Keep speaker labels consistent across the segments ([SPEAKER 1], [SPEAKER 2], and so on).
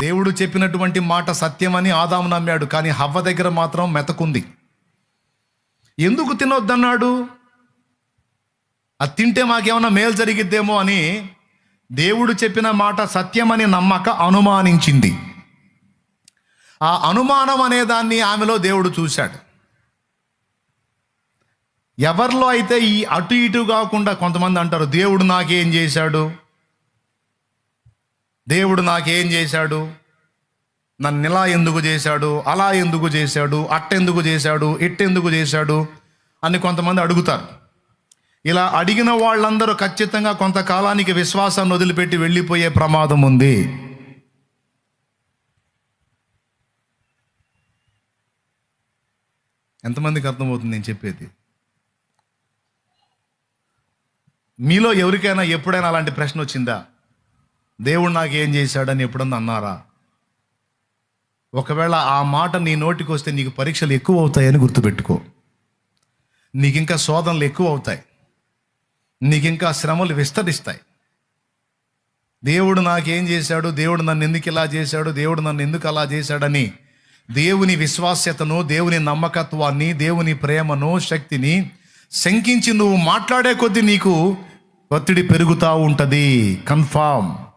[SPEAKER 1] దేవుడు చెప్పినటువంటి మాట సత్యమని ఆదాము నమ్మాడు కానీ హవ్వ దగ్గర మాత్రం మెతకుంది. ఎందుకు తినొద్దన్నాడు? అది తింటే మాకేమన్నా మేలు జరిగిద్దేమో అని దేవుడు చెప్పిన మాట సత్యమని నమ్మక అనుమానించింది. ఆ అనుమానం అనే దాన్ని ఆమెలో దేవుడు చూశాడు. ఎవరిలో అయితే ఈ అటు ఇటు కాకుండా కొంతమంది అంటారు దేవుడు నాకేం చేశాడు? దేవుడు నాకేం చేశాడు? నన్ను ఇలా ఎందుకు చేశాడు? అలా ఎందుకు చేశాడు? అట్టెందుకు చేశాడు? ఇట్టెందుకు చేశాడు? అని కొంతమంది అడుగుతారు. ఇలా అడిగిన వాళ్ళందరూ ఖచ్చితంగా కొంతకాలానికి విశ్వాసాన్ని వదిలిపెట్టి వెళ్ళిపోయే ప్రమాదం ఉంది. ఎంతమందికి అర్థమవుతుంది నేను చెప్పేది? మీలో ఎవరికైనా ఎప్పుడైనా అలాంటి ప్రశ్న వచ్చిందా? దేవుడు నాకు ఏం చేశాడని ఎప్పుడన్నా అన్నారా? ఒకవేళ ఆ మాట నీ నోటికి వస్తే నీకు పరీక్షలు ఎక్కువ అవుతాయని గుర్తుపెట్టుకో. నీకు ఇంకా శోధనలు ఎక్కువ అవుతాయి నీకు ఇంకా శ్రమలు విస్తరిస్తాయి. దేవుడు నాకేం చేశాడు? దేవుడు నన్ను ఎందుకు ఇలా చేశాడు? దేవుడు నన్ను ఎందుకు అలా చేశాడని దేవుని విశ్వాస్యతను దేవుని నమ్మకత్వాన్ని దేవుని ప్రేమను శక్తిని శంకించి నువ్వు మాట్లాడే కొద్దీ నీకు ఒత్తిడి పెరుగుతూ ఉంటుంది. కన్ఫామ్.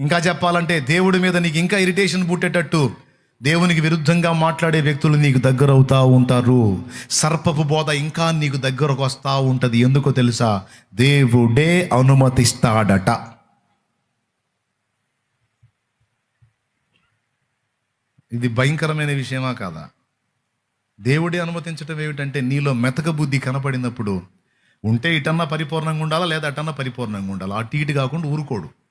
[SPEAKER 1] ఇంకా చెప్పాలంటే దేవుడి మీద నీకు ఇంకా ఇరిటేషన్ పుట్టేటట్టు దేవునికి విరుద్ధంగా మాట్లాడే వ్యక్తులు నీకు దగ్గర అవుతూ ఉంటారు. సర్పపు బోధ ఇంకా నీకు దగ్గరకు వస్తూ ఉంటుంది. ఎందుకో తెలుసా? దేవుడే అనుమతిస్తాడట. ఇది భయంకరమైన విషయమా కాదా? దేవుడే అనుమతించడం ఏమిటంటే నీలో మెతక బుద్ధి కనపడినప్పుడు ఉంటే ఇటన్నా పరిపూర్ణంగా ఉండాలా లేదా అటన్నా పరిపూర్ణంగా ఉండాలా? అటు ఇటు కాకుండా ఊరుకోడు.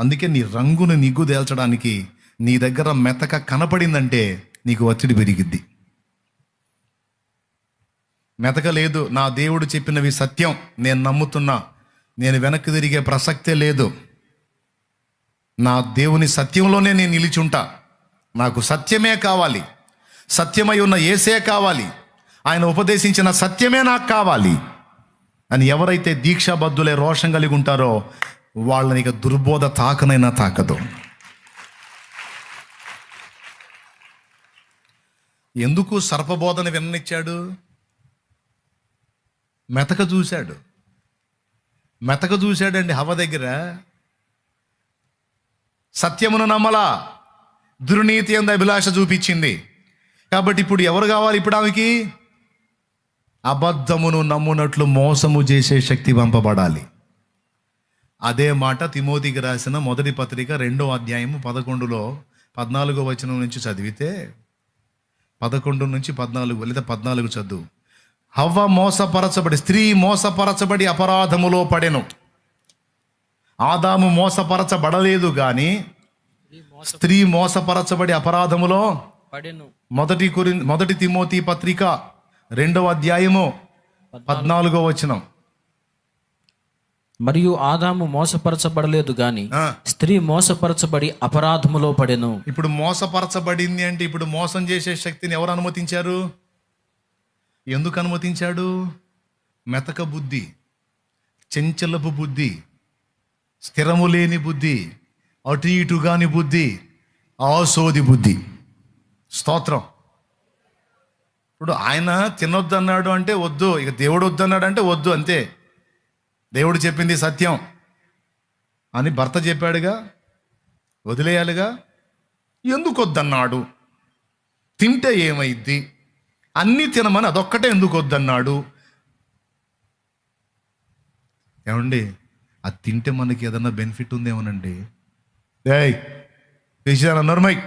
[SPEAKER 1] అందుకే నీ రంగును నిగ్గు తేల్చడానికి నీ దగ్గర మెతక కనపడిందంటే నీకు ఒత్తిడి పెరిగిద్ది. మెతక లేదు నా దేవుడు చెప్పినవి సత్యం నేను నమ్ముతున్నా. నేను వెనక్కి తిరిగే ప్రసక్తే లేదు. నా దేవుని సత్యంలోనే నేను నిలిచుంటా. నాకు సత్యమే కావాలి. సత్యమై ఉన్న ఏసే కావాలి. ఆయన ఉపదేశించిన సత్యమే నాకు కావాలి. అని ఎవరైతే దీక్షాబద్ధులే రోషం కలిగి ఉంటారో వాళ్ళని ఇక దుర్బోధ తాకనైనా తాకదు. ఎందుకు సర్పబోధన విన్ననిచ్చాడు? మెతక చూశాడు. మెతక చూశాడండి హవ దగ్గర. సత్యమును నమ్మలా. దుర్నీతి అంద అభిలాష చూపించింది. కాబట్టి ఇప్పుడు ఎవరు కావాలి ఇప్పుడు ఆమెకి? అబద్ధమును నమ్మునట్లు మోసము చేసే శక్తి పంపబడాలి. అదే మాట తిమోతికి రాసిన మొదటి పత్రిక రెండో అధ్యాయము పదకొండులో పద్నాలుగో వచనం నుంచి చదివితే పదకొండు నుంచి పద్నాలుగు లేదా పద్నాలుగు చదువు. హవ్వ మోసపరచబడి స్త్రీ మోసపరచబడి అపరాధములో పడెను. ఆదాము మోసపరచబడలేదు కానీ స్త్రీ మోసపరచబడి అపరాధములో
[SPEAKER 2] పడెను.
[SPEAKER 1] మొదటి కురి మొదటి తిమోతి పత్రిక రెండవ అధ్యాయము పద్నాలుగో వచనం.
[SPEAKER 2] మరియు ఆదాము మోసపరచబడలేదు గాని స్త్రీ మోసపరచబడి అపరాధములో పడెను.
[SPEAKER 1] ఇప్పుడు మోసపరచబడింది అంటే ఇప్పుడు మోసం చేసే శక్తిని ఎవరు అనుమతించారు? ఎందుకు అనుమతించాడు? మెతక బుద్ధి చెంచలపు బుద్ధి స్థిరము లేని బుద్ధి అటు ఇటు కాని బుద్ధి ఆసోది బుద్ధి. స్తోత్రం. ఇప్పుడు ఆయన తినొద్దన్నాడు అంటే వద్దు ఇక దేవుడు వద్దన్నాడు అంటే వద్దు అంతే. దేవుడు చెప్పింది సత్యం. అని భర్త చెప్పాడుగా వదిలేయాలిగా ఎందుకు వద్దన్నాడు తింటే ఏమైద్ది? అన్నీ తినమని అదొక్కటే ఎందుకు వద్దన్నాడు ఏమండి అది తింటే మనకి ఏదన్నా బెనిఫిట్ ఉందేమోనండి? ఏయ్ పిలిచాను నోర్మై.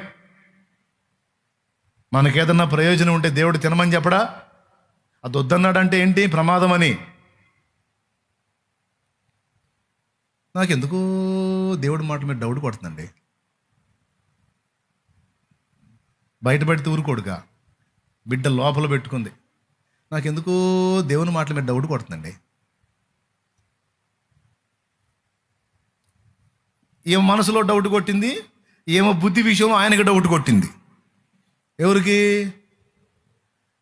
[SPEAKER 1] మనకేదన్నా ప్రయోజనం ఉంటే దేవుడు తినమని చెప్పడా? అది వద్దన్నాడంటే ఏంటి? ప్రమాదం అని నాకెందుకు దేవుడి మాట మీద డౌట్ పడుతుందండి. బయట పెడితే ఊరుకోడుగా. బిడ్డ లోపల పెట్టుకుంది. నాకెందుకు దేవుని మాటల మీద డౌట్ కొడుతుందండి ఏమో మనసులో డౌట్ కొట్టింది ఏమో బుద్ధి విషయంలో ఆయనకి డౌట్ కొట్టింది. ఎవరికి?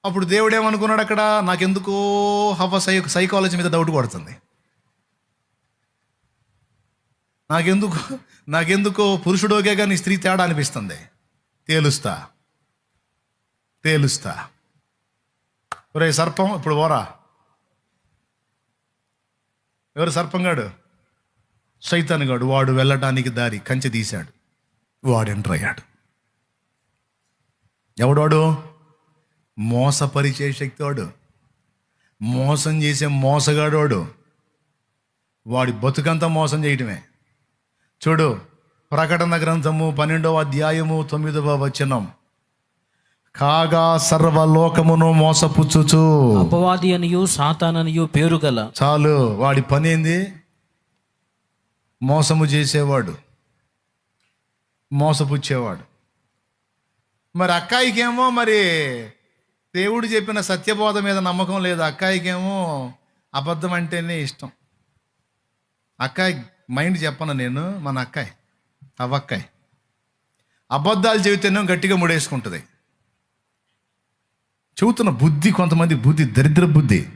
[SPEAKER 1] అప్పుడు దేవుడు ఏమనుకున్నాడు అక్కడ? నాకెందుకో హవ సై సైకాలజీ మీద డౌట్ కొడుతుంది. నాకెందుకు నాకెందుకో పురుషుడోకే కానీ స్త్రీ తేడా అనిపిస్తుంది. తేలుస్తా. తేలుస్తా. ఒరే సర్పం ఇప్పుడు ఓరా ఎవరు సర్పంగాడు సైతానుగాడు వాడు వెళ్ళటానికి దారి కంచె తీశాడు. వాడు ఎంటర్ అయ్యాడు ఎవడోడు? మోసపరిచే శక్తి వాడు మోసం చేసే మోసగాడోడు. వాడి బతుకంతా మోసం చేయటమే. చూడు ప్రకటన గ్రంథము పన్నెండవ అధ్యాయము తొమ్మిదవ వచనం. కాగా సర్వలోకమును మోసపుచ్చుచు.
[SPEAKER 2] అపవాది అనియు సాతాననియు పేరు గల.
[SPEAKER 1] చాలు వాడి పని ఏంది? మోసము చేసేవాడు. మోసపుచ్చేవాడు. మరి అక్కాయికేమో మరి దేవుడు చెప్పిన సత్యబోధ మీద నమ్మకం లేదు. అక్కాయికేమో అబద్ధం అంటేనే ఇష్టం. అక్కాయి మైండ్ చెప్పను నేను మన అక్కాయి అవ్వక్కాయి అబద్ధాలు చెబితేనే గట్టిగా ముడేసుకుంటుంది. చెబుతున్న బుద్ధి కొంతమంది బుద్ధి దరిద్ర బుద్ధి.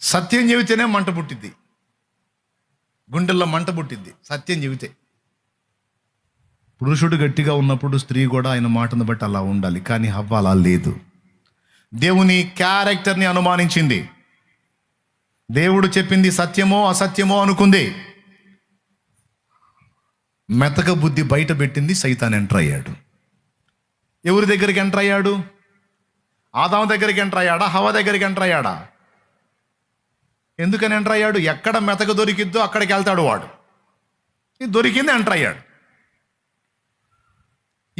[SPEAKER 1] సత్యం చెబితేనే మంట పుట్టిద్ది. గుండెల్లో మంట పుట్టిద్ది సత్యం చెబితే. పురుషుడు గట్టిగా ఉన్నప్పుడు స్త్రీ కూడా ఆయన మాటను బట్టి అలా ఉండాలి కానీ హవ్వ అలా లేదు. దేవుని క్యారెక్టర్ని అనుమానించింది. దేవుడు చెప్పింది సత్యమో అసత్యమో అనుకుంది. మెతక బుద్ధి బయట పెట్టింది సైతాన్ ఎంటర్ అయ్యాడు. ఎవరి దగ్గరికి ఎంటర్ అయ్యాడు? ఆదాం దగ్గరికి ఎంటర్ అయ్యాడా? హవ దగ్గరికి ఎంటర్ అయ్యాడా? ఎందుకని ఎంటర్ అయ్యాడు? ఎక్కడ మెతక దొరికిద్దో అక్కడికి వెళ్తాడు వాడు. దొరికింది ఎంటర్ అయ్యాడు.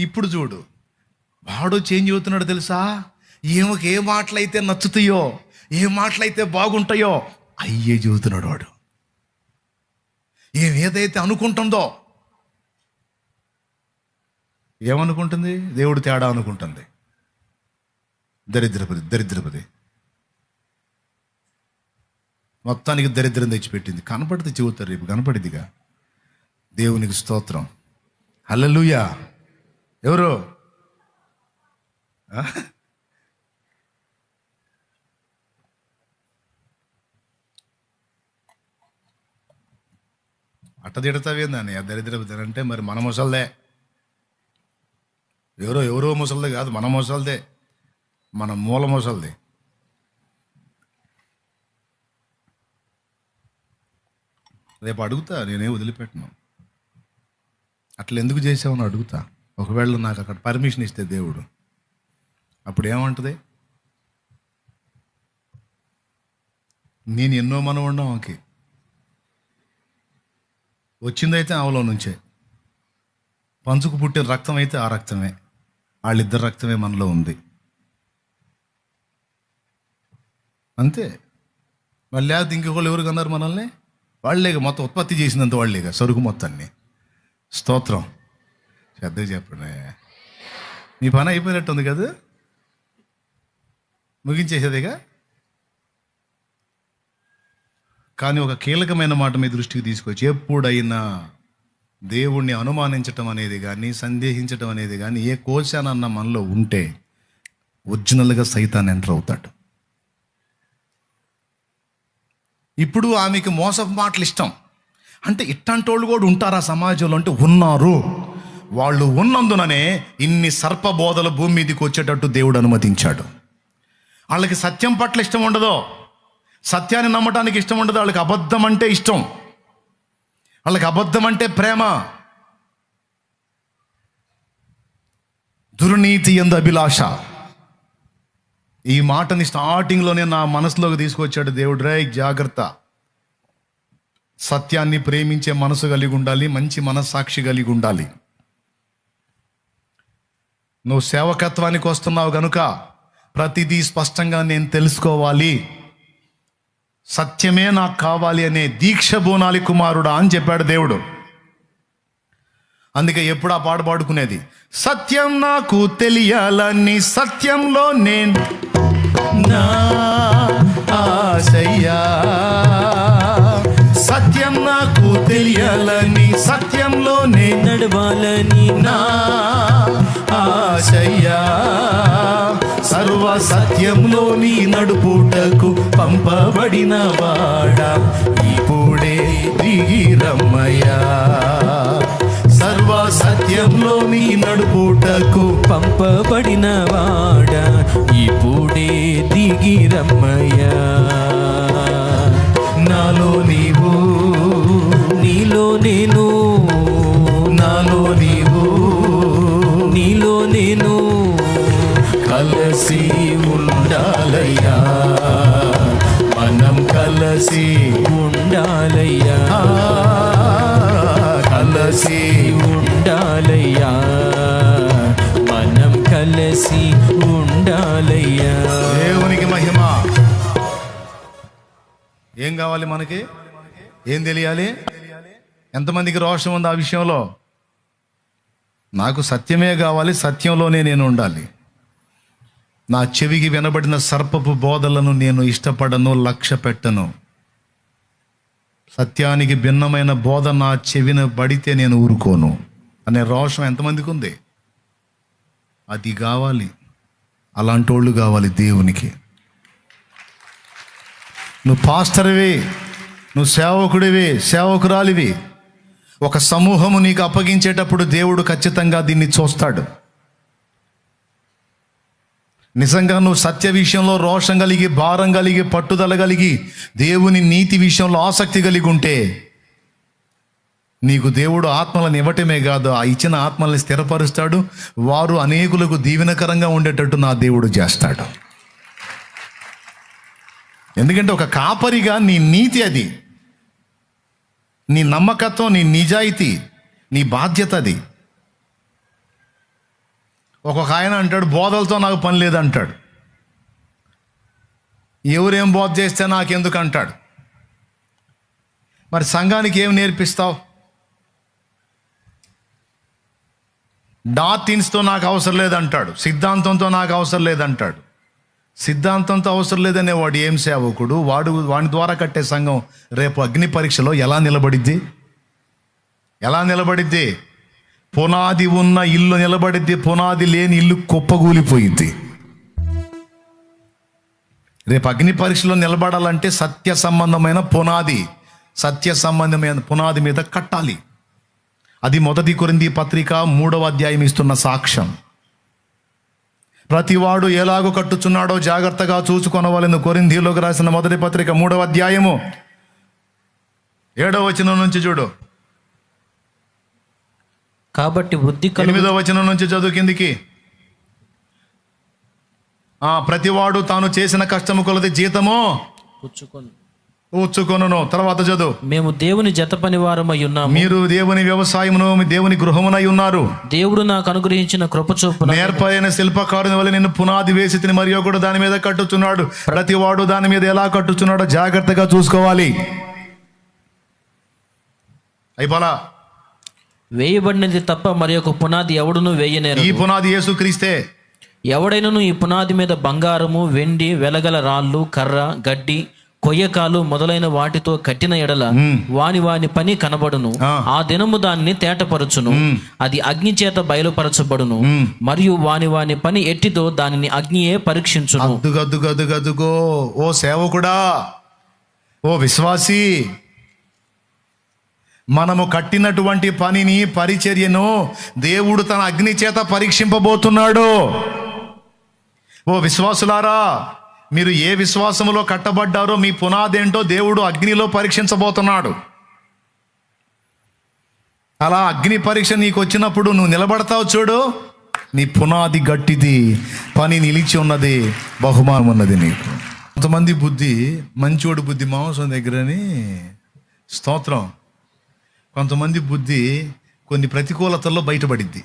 [SPEAKER 1] ఇప్పుడు చూడు వాడు చేంజ్ అవుతున్నాడు తెలుసా? ఈమెకి ఏ మాటలైతే నచ్చుతాయో ఏ మాటలైతే బాగుంటాయో అయ్యే చెబుతున్నాడు వాడు. ఏం ఏదైతే అనుకుంటుందో ఏమనుకుంటుంది? దేవుడు తేడా అనుకుంటుంది. దరిద్రపది దరిద్రపది మొత్తానికి దరిద్రం తెచ్చిపెట్టింది. కనపడితే చెబుతారు రేపు కనపడిదిగా. దేవునికి స్తోత్రం. హల్లెలూయా. ఎవరు? అట్ట తిడతావేందని ఆ దరిద్రపతి అంటే మరి మన ముసల్దే. ఎవరో ఎవరో ముసల్దే కాదు మన ముసల్దే. మన మూల ముసల్దే. రేపు అడుగుతా నేనే వదిలిపెట్టను. అట్లా ఎందుకు చేసావని అడుగుతా. ఒకవేళ నాకు అక్కడ పర్మిషన్ ఇస్తే దేవుడు. అప్పుడు ఏమంటది నేను ఎన్నో మనం ఉన్నాం ఓకే వచ్చిందైతే ఆమెలో నుంచే. పంచుకు పుట్టిన రక్తం అయితే ఆ రక్తమే. వాళ్ళిద్దరు రక్తమే మనలో ఉంది. అంతే. మళ్ళీ లేకపోతే ఇంకొకళ్ళు ఎవరు కన్నారు మనల్ని? వాళ్ళేగా మొత్తం ఉత్పత్తి చేసినంత వాళ్ళేగా సరుకు మొత్తాన్ని. స్తోత్రం. పెద్ద చెప్పండి. మీ పని అయిపోయినట్టుంది కదా? ముగించేసేదేగా? కానీ ఒక కీలకమైన మాట మీ దృష్టికి తీసుకొచ్చి ఎప్పుడైనా దేవుణ్ణి అనుమానించటం అనేది కానీ సందేహించటం అనేది కానీ ఏ కోశానన్న మనలో ఉంటే ఒరిజినల్గా సైతాన్ ఎంటర్ అవుతాడు. ఇప్పుడు ఆమెకి మోసపు మాటలు ఇష్టం. అంటే ఇట్లాంటి వాళ్ళు కూడా ఉంటారా సమాజంలో? అంటే ఉన్నారు. వాళ్ళు ఉన్నందుననే ఇన్ని సర్పబోధలు భూమి మీదకి వచ్చేటట్టు దేవుడు అనుమతించాడు. వాళ్ళకి సత్యం పట్ల ఇష్టం ఉండదు? సత్యాన్ని నమ్మటానికి ఇష్టం ఉండదు వాళ్ళకి అబద్ధం అంటే ఇష్టం. వాళ్ళకి అబద్ధం అంటే ప్రేమ. దుర్నీతి ఎందు అభిలాష. ఈ మాటని స్టార్టింగ్లోనే నా మనసులోకి తీసుకొచ్చాడు దేవుడు. రే జాగ్రత్త. సత్యాన్ని ప్రేమించే మనసు కలిగి ఉండాలి మంచి మనస్సాక్షి కలిగి ఉండాలి. నువ్వు సేవకత్వానికి వస్తున్నావు కనుక ప్రతిదీ స్పష్టంగా నేను తెలుసుకోవాలి. సత్యమే నాకు కావాలి అనే దీక్ష బోనాలి కుమారుడా అని చెప్పాడు దేవుడు. అందుకే ఎప్పుడు ఆ పాట పాడుకునేది? సత్యం నాకు తెలియాలని సత్యంలో నేను నా ఆశయ్యా. సత్యం నాకు తెలియాలని సత్యంలో నేను
[SPEAKER 2] నడవాలని
[SPEAKER 1] నా సత్యంలోని నడుపుటకు పంపబడిన వాడా. ఇప్పుడే దిగి రమ్మయ్యా సర్వ సత్యంలోని నడుపుటకు
[SPEAKER 2] పంపబడిన వాడా. ఇప్పుడే దిగి రమ్మయ్యా
[SPEAKER 1] నాలో నీవు
[SPEAKER 2] నీలో నేను
[SPEAKER 1] నాలో నీవు
[SPEAKER 2] నీలో నేను.
[SPEAKER 1] కలసి కలసి
[SPEAKER 2] ఉండాలయ్యా.
[SPEAKER 1] కలసి
[SPEAKER 2] ఉండాలయ్యా. మనం కలిసి ఉండాలయ్యా.
[SPEAKER 1] దేవునికి మహిమ. ఏం కావాలి మనకి? ఏం తెలియాలి? ఎంతమందికి రోషం ఉంది ఆ విషయంలో? నాకు సత్యమే కావాలి సత్యంలోనే నేను ఉండాలి. నా చెవికి వినబడిన సర్పపు బోధలను నేను ఇష్టపడను లక్ష్య పెట్టను. సత్యానికి భిన్నమైన బోధ నా చెవిన పడితే నేను ఊరుకోను. అనే రోషం ఎంతమందికి ఉంది అది కావాలి. అలాంటి వాళ్ళు కావాలి దేవునికి. నువ్వు పాస్టర్వి నువ్వు సేవకుడివి సేవకురాలివి. ఒక సమూహము నీకు అప్పగించేటప్పుడు దేవుడు ఖచ్చితంగా దీన్ని చూస్తాడు. నిజంగా నువ్వు సత్య విషయంలో రోషం కలిగి భారం కలిగి పట్టుదల కలిగి దేవుని నీతి విషయంలో ఆసక్తి కలిగి ఉంటే నీకు దేవుడు ఆత్మలను ఇవ్వటమే కాదు ఆ ఇచ్చిన ఆత్మల్ని స్థిరపరుస్తాడు. వారు అనేకులకు దీవెనకరంగా ఉండేటట్టు నా దేవుడు చేస్తాడు. ఎందుకంటే ఒక కాపరిగా నీ నీతి అది. నీ నమ్మకత్వం నీ నిజాయితీ నీ బాధ్యత అది. ఒక్కొక్క ఆయన అంటాడు బోధలతో నాకు పని లేదంటాడు. ఎవరేం బోధ చేస్తే నాకెందుకు అంటాడు? మరి సంఘానికి ఏం నేర్పిస్తావు? డాటిన్స్తో నాకు అవసరం లేదంటాడు సిద్ధాంతంతో నాకు అవసరం లేదంటాడు. సిద్ధాంతంతో అవసరం లేదనే వాడు ఏం సేవకుడు? వాడు వాడి ద్వారా కట్టే సంఘం రేపు అగ్ని పరీక్షలో ఎలా నిలబడిద్ది? ఎలా నిలబడిద్ది? పునాది ఉన్న ఇల్లు నిలబడిద్ది పునాది లేని ఇల్లు కుప్పగూలిపోయింది రేపు అగ్ని పరీక్షలో నిలబడాలంటే సత్య సంబంధమైన పునాది సత్య సంబంధమైన పునాది మీద కట్టాలి. అది మొదటి కొరింది పత్రిక మూడవ అధ్యాయం ఇస్తున్న సాక్ష్యం. ప్రతివాడు ఎలాగో కట్టుచున్నాడో జాగ్రత్తగా చూసుకొనవలను. కొరింథీలోకి రాసిన మొదటి పత్రిక మూడవ అధ్యాయము. ఏడవ వచనం నుంచి చూడు.
[SPEAKER 2] కాబట్టి వృద్ధి కలుగు
[SPEAKER 1] ఎనిమిదవ వచనం నుంచి చదువు కిందికి. ఆ ప్రతివాడు తాను చేసిన కష్టము కొలది జీతము
[SPEAKER 2] పుచ్చుకొని.
[SPEAKER 1] తర్వాత చదువు.
[SPEAKER 2] మేము దేవుని జత పని వారమై ఉన్నాము.
[SPEAKER 1] మీరు దేవుని వ్యవసాయమును దేవుని గృహమునై ఉన్నారు.
[SPEAKER 2] దేవుడు నాకు అనుగ్రహించిన కృప చొప్పున
[SPEAKER 1] నేర్పైన శిల్పకారుని వల్ల నిన్ను పునాది వేసి తిని మరి ఒకడు దాని మీద కట్టుచున్నాడు. ప్రతివాడు దాని మీద ఎలా కట్టుచున్నాడో జాగ్రత్తగా చూసుకోవాలి. అయిపోలా?
[SPEAKER 2] వేయబడినది తప్ప మరి ఒక పునాది ఎవడును వేయనేరు
[SPEAKER 1] ఈ పునాది యేసు క్రీస్తే.
[SPEAKER 2] ఎవడైనను ఈ పునాది మీద బంగారము వెండి వెలగల రాళ్ళు కర్ర గడ్డి కొయ్యకాలు మొదలైన వాటితో కట్టిన ఎడల వాని వాని పని కనబడును.
[SPEAKER 1] ఆ.
[SPEAKER 2] ఆ దినము దాన్ని తేటపరచును. అది అగ్ని చేత బయలుపరచబడును. మరియు వాని వాని పని ఎట్టిదో దానిని అగ్నియే పరీక్షించును.
[SPEAKER 1] అద్దుగద్దుగద్దుగద్దుగో. ఓ సేవకుడా. ఓ విశ్వాసి. మనము కట్టినటువంటి పనిని పరిచర్యను దేవుడు తన అగ్ని చేత పరీక్షింపబోతున్నాడు. ఓ విశ్వాసులారా మీరు ఏ విశ్వాసములో కట్టబడ్డారో మీ పునాదేంటో దేవుడు అగ్నిలో పరీక్షించబోతున్నాడు. అలా అగ్ని పరీక్ష నీకు వచ్చినప్పుడు నువ్వు నిలబడతావు చూడు. నీ పునాది గట్టిది పని నిలిచి ఉన్నది బహుమానం ఉన్నది నీకు. కొంతమంది బుద్ధి మంచోడు బుద్ధి మాంసం దగ్గరని స్తోత్రం. కొంతమంది బుద్ధి కొన్ని ప్రతికూలతల్లో బయటపడిద్ది.